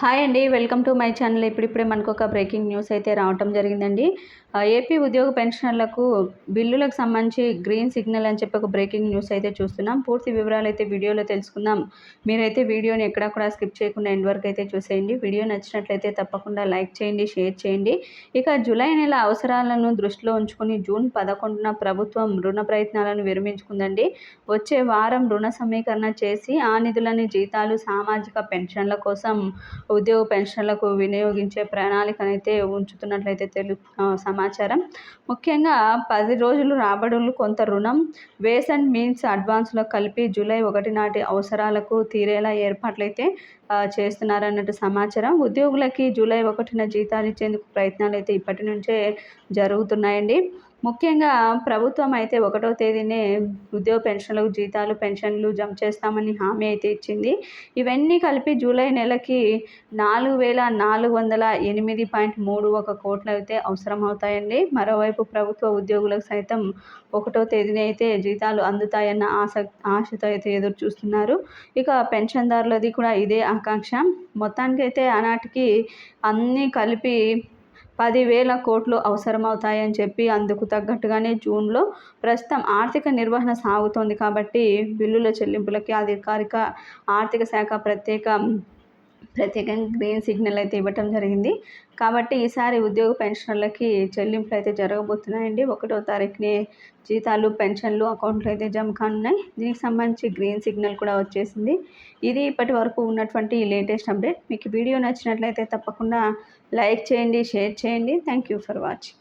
Hi అండి welcome to my channel. ఇప్పుడిప్పుడే మనకు ఒక బ్రేకింగ్ న్యూస్ అయితే రావటం జరిగిందండి. ఏపీ ఉద్యోగ పెన్షనర్లకు బిల్లులకు సంబంధించి గ్రీన్ సిగ్నల్ అని చెప్పి ఒక బ్రేకింగ్ న్యూస్ అయితే చూస్తున్నాం. పూర్తి వివరాలు అయితే వీడియోలో తెలుసుకుందాం. మీరైతే వీడియోని ఎక్కడ కూడా స్కిప్ చేయకుండా ఎండ్ వరకు అయితే చూసేయండి. వీడియో నచ్చినట్లయితే తప్పకుండా లైక్ చేయండి షేర్ చేయండి. ఇక జూలై నెల అవసరాలను దృష్టిలో ఉంచుకుని జూన్ పదకొండున ప్రభుత్వం రుణ ప్రయత్నాలను విరమించుకుందండి. వచ్చే వారం రుణ సమీకరణ చేసి ఆ నిధులని జీతాలు సామాజిక పెన్షన్ల కోసం ఉద్యోగ పెన్షన్లకు వినియోగించే ప్రణాళికనైతే ఉంచుతున్నట్లయితే తెలు సమాచారం. ముఖ్యంగా పది రోజులు రాబడులు కొంత రుణం వేస్ అండ్ మీన్స్ అడ్వాన్స్లో కలిపి జూలై ఒకటి నాటి అవసరాలకు తీరేలా ఏర్పాట్లయితే చేస్తున్నారన్నట్టు సమాచారం. ఉద్యోగులకి జూలై ఒకటిన జీతాలు ఇచ్చేందుకు ప్రయత్నాలు అయితే ఇప్పటి నుంచే జరుగుతున్నాయండి. ముఖ్యంగా ప్రభుత్వం అయితే ఒకటో తేదీనే ఉద్యోగ పెన్షన్లకు జీతాలు పెన్షన్లు జమ చేస్తామని హామీ అయితే ఇచ్చింది. ఇవన్నీ కలిపి జూలై నెలకి నాలుగు వేల నాలుగు వందల ఎనిమిది పాయింట్ మూడు ఒక కోట్లు అయితే అవసరం అవుతాయండి. మరోవైపు ప్రభుత్వ ఉద్యోగులకు సైతం ఒకటో తేదీన అయితే జీతాలు అందుతాయన్న ఆశ ఆశతో అయితే ఎదురు చూస్తున్నారు. ఇక పెన్షన్దారులది కూడా ఇదే ఆకాంక్ష. మొత్తానికైతే ఆనాటికి అన్నీ కలిపి పదివేల కోట్లు అవసరమవుతాయని చెప్పి అందుకు తగ్గట్టుగానే జూన్లో ప్రస్తుతం ఆర్థిక నిర్వహణ సాగుతోంది కాబట్టి బిల్లుల చెల్లింపులకి అధికారిక ఆర్థిక శాఖ ప్రత్యేక ప్రత్యేకంగా గ్రీన్ సిగ్నల్ అయితే ఇవ్వటం జరిగింది. కాబట్టి ఈసారి ఉద్యోగ పెన్షన్లకి చెల్లింపులు అయితే జరగబోతున్నాయండి. ఒకటో తారీఖునే జీతాలు పెన్షన్లు అకౌంట్లు అయితే జమ కానున్నాయి. దీనికి సంబంధించి గ్రీన్ సిగ్నల్ కూడా వచ్చేసింది. ఇది ఇప్పటి వరకు ఉన్నటువంటి లేటెస్ట్ అప్డేట్. మీకు వీడియో నచ్చినట్లయితే తప్పకుండా లైక్ చేయండి షేర్ చేయండి. Thank you for watching.